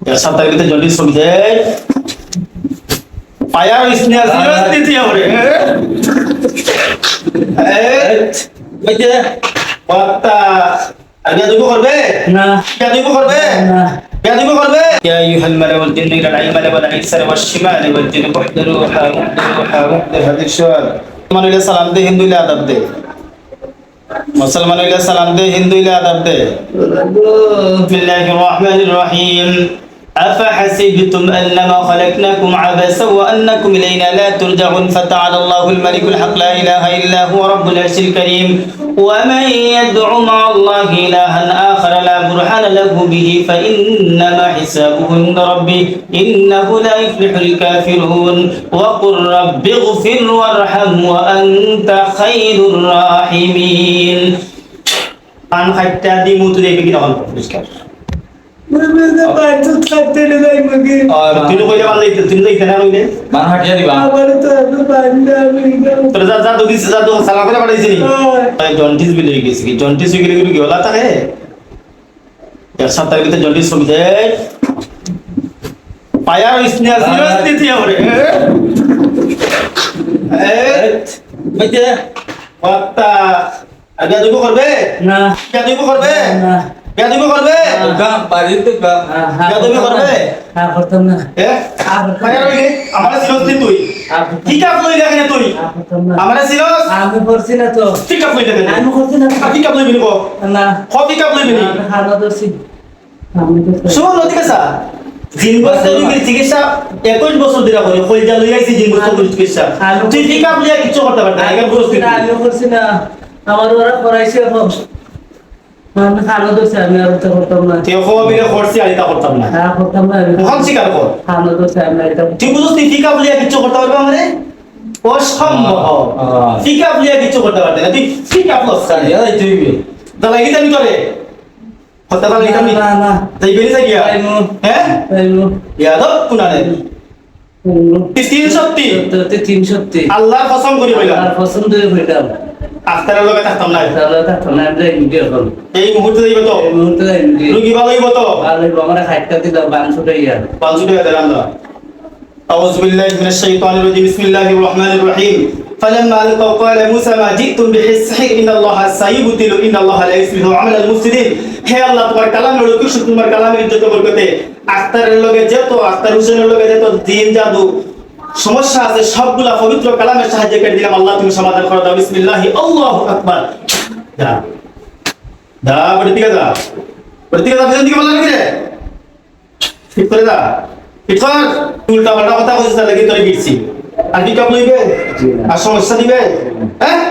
Ya সাত তারিখে জলদি ছবি দেয় পায়ার স্নেহ দিতে হবে এই যে কথা আর বিয়া দিব করবে না বিয়া দিব করবে না বিয়া দিব করবে يا أيها الملأ والجن إلى الأيمن والأيسر والشمال والجن احضروا احضروا احضروا هذه الشوال মুসলমান হইলে সালাম দে হিন্দু হইলে আদাব দে মুসলমান হইলে সালাম দে হিন্দু হইলে আদাব দে بسم الله الرحمن الرحيم أفحسبتم أنما خلقناكم عبثا وأنكم إلينا لا ترجعون فتعالى الله الملك الحق لا إله إلا هو رب العرش الكريم ومن يدع مع الله إلها آخر لا برهان له به فإنما حسابه عند ربي إنه لا يفلح الكافرون وقل رب اغفر وارحم وأنت خير الراحمين. عن حتى دي موت পায়ার করবে না করবে না বিয়া দিব করবে? গা বাড়িতে গা বিয়া করবে? হ্যাঁ করতাম না। হইলে আমার সিরিয়াস তুই? কি কাপ লই দেখে তুই? হ্যাঁ আমার সিরিয়াস আমি করছি না তো। কি কাপ লই দেখে আমি করছি না কি কাপ লই বিনবো না। কফি কাপ লই বিনি তো শুনুন নদী কাছা রোগীর চিকিৎসা একুশ বছর ধরে করি। কলজা লই আইছি জিন রোগীর চিকিৎসা। তুই কি কাপ লিয়া কিছু করতে পারবি না। এখানে না আমি করছি না। আমার ওরা করাইছে এখন। আমি খাওয়া দোষী আমি আর তো করতাম না। তুই খবর বিলে করছি আর এটা করতাম না। হ্যাঁ করতাম না আমি মোহন স্বীকার কর। খাওয়া দোষী আমি এটা তুই বুঝছিস তুই কি কাপ লিয়া কিছু করতে পারবি আমারে অসম্ভব। কি কাপ লিয়া কিছু করতে পারবি না। তুই কি কাপ লস সারিয়া তুই দাদা এই দামি করে। হতে পারলি দামি না না তাই বেরিয়ে যাই গিয়া। হ্যাঁ? কুনানে তাইমু তিন সত্যি সত্যি তিন সত্যি আল্লাহর কসম করি বললাম আর পছন্দ হইতাম আখতারের লগে থাকতাম না তাহলে থাকতাম না আমরা এমনি এখন এই মুহূর্তে যাইব তো এই মুহূর্তে এমনি রুগী ভালো হইব তো ভালো আমরা খাইতে দিলাম বান ছুটে ইয়া পাঁচশো টাকা দিলাম না أعوذ بالله من الشيطان الرجيم بسم الله الرحمن الرحيم فلما ألقوا قال موسى ما جئتم بالسحر إن الله سيبطل إن الله لا يصلح عمل المفسدين হে আল্লাহ তোমার কালামের লোক তোমার কালামের ইজ্জত বরকতে। আখতারের লগে যেত আখতার হোসেনের লগে যেত জিন জাদু সমস্যা আছে সবগুলা পবিত্র কালামের সাহায্যে কেটে দিলাম। আল্লাহ তুমি সমাধান করে দাও। বিসমিল্লাহি আল্লাহু আকবার। যা। দা বড়ি দিকে যা। বড়ি দিকে যা পেছন দিকে বলা নাকি ঠিক করে দা ঠিক কর। উল্টা পাল্টা কথা কইছিস কি তোরে গিয়েছি আর কি কাপ লইবে আর সমস্যা দিবে? হ্যাঁ?